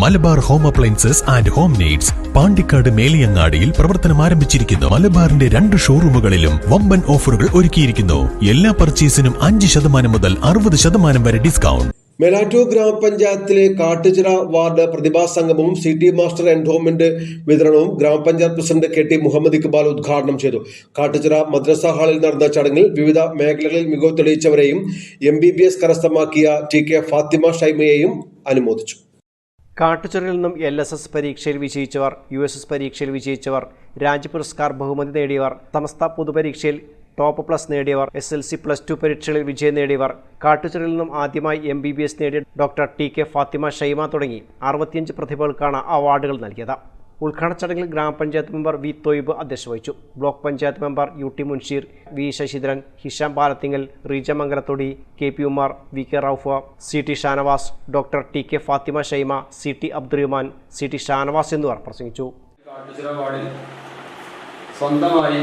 Malabar home appliances and home needs Pandikkad മേലിയങ്ങാടിയിൽ പ്രവർത്തനം ആരംഭിച്ചിരിക്കുന്നു. മലബാറിന്റെ രണ്ട് ഷോറൂമുകളിലും വമ്പൻ ഓഫറുകൾ ഒരുക്കിയിരിക്കുന്നു. എല്ലാ പർച്ചേസിനും അഞ്ച് ശതമാനം മുതൽ അറുപത് ശതമാനം വരെ ഡിസ്കൗണ്ട്. മെലാറ്റൂർ ഗ്രാമപഞ്ചായത്തിലെ കാട്ടുചിറ വാർഡ് പ്രതിഭാ സംഗമവും സിറ്റി മാസ്റ്റർ എൻഡോമെന്റ് വിതരണവും ഗ്രാമപഞ്ചായത്ത് president K T Muhammad Iqbal ഉദ്ഘാടനം ചെയ്തു. കാട്ടുചിറ മദ്രസ ഹാളിൽ നടന്ന ചടങ്ങിൽ വിവിധ മേഖലകളിൽ മികവ് തെളിയിച്ചവരെയും എം ബി ബി എസ് കരസ്ഥമാക്കിയ ടി കെ ഫാത്തിമ ഷൈമയെയും അനുമോദിച്ചു. കാട്ടുചെറിയിൽ നിന്നും എൽ എസ് എസ് പരീക്ഷയിൽ വിജയിച്ചവർ യു എസ് എസ് പരീക്ഷയിൽ വിജയിച്ചവർ രാജ്യ പുരസ്കാർ ബഹുമതി നേടിയവർ സമസ്ത പൊതുപരീക്ഷയിൽ ടോപ്പ് പ്ലസ് നേടിയവർ S L C plus two പരീക്ഷകളിൽ വിജയം നേടിയവർ കാട്ടുചെറിയിൽ നിന്നും ആദ്യമായി എം ബി ബി എസ് നേടിയ doctor T K Fathima Shaima തുടങ്ങി. അറുപത്തിയഞ്ച് പ്രതിഭകൾക്കാണ് അവാർഡുകൾ നൽകിയത്. ഉദ്ഘാടന ചടങ്ങിൽ ഗ്രാമപഞ്ചായത്ത് മെമ്പർ വി തൊയ്ബ് അധ്യക്ഷ വഹിച്ചു block panchayat member U T Munsheer V Sasidharan Hisham Palathingal Reeja Mangalathodi K P Umar V K Raufa C T Shanavas doctor T K Fathima Shaima C T Abdurahman C T Shanavas എന്നിവർ പ്രസംഗിച്ചു. സ്വന്തമായി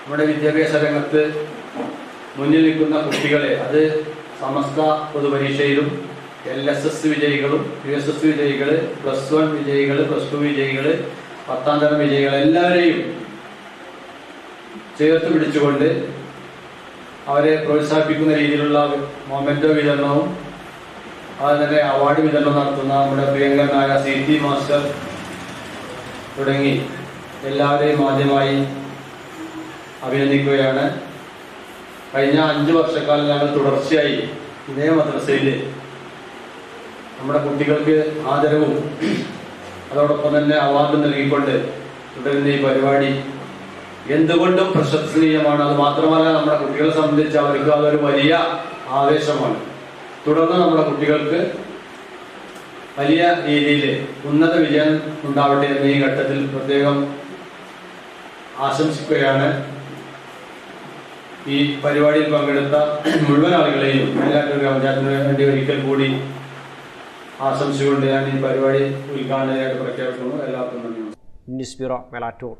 നമ്മുടെ വിദ്യാഭ്യാസ രംഗത്ത് മുന്നിൽ നിൽക്കുന്ന കുട്ടികളെ അത് സമസ്ത പൊതുപരീക്ഷയിലും എൽ എസ് എസ് വിജയികളും യു എസ് എസ് വിജയികൾ പ്ലസ് വൺ വിജയികൾ പ്ലസ് ടു വിജയികൾ പത്താം തരം വിജയികൾ എല്ലാവരെയും ചേർത്ത് പിടിച്ചുകൊണ്ട് അവരെ പ്രോത്സാഹിപ്പിക്കുന്ന രീതിയിലുള്ള മൊമെന്റോ വിതരണവും അതുപോലെ തന്നെ അവാർഡ് വിതരണം നടത്തുന്ന നമ്മുടെ പ്രിയങ്കരനായ സി ടി മാസ്റ്റർ തുടങ്ങി എല്ലാവരെയും ആദ്യമായി അഭിനന്ദിക്കുകയാണ്. കഴിഞ്ഞ അഞ്ച് വർഷക്കാലം ഞങ്ങൾ തുടർച്ചയായി ഇതേ മദ്രസയിൽ നമ്മുടെ കുട്ടികൾക്ക് ആദരവും അതോടൊപ്പം തന്നെ അവാർഡ് നൽകിക്കൊണ്ട് തുടരുന്ന ഈ പരിപാടി എന്തുകൊണ്ടും പ്രശംസനീയമാണ്. അത് മാത്രമല്ല നമ്മുടെ കുട്ടികളെ സംബന്ധിച്ച് അവർക്ക് അതൊരു വലിയ ആവേശമാണ്. തുടർന്ന് നമ്മുടെ കുട്ടികൾക്ക് വലിയ രീതിയിൽ ഉന്നത വിജയം ഉണ്ടാവട്ടെ എന്ന് ഈ ഘട്ടത്തിൽ പ്രത്യേകം ആശംസിക്കുകയാണ്. ഈ പരിപാടിയിൽ പങ്കെടുത്ത മുഴുവൻ ആളുകളെയും മേലാറ്റൂർ ഗ്രാമപഞ്ചായത്തിന് വേണ്ടി ഒരിക്കൽ കൂടി ആശംസിച്ചുകൊണ്ട് ഞാൻ ഈ പരിപാടി ഉദ്ഘാടനമായിട്ട് പ്രഖ്യാപിക്കുന്നു. എല്ലാവർക്കും നന്ദി. News bureau Melattur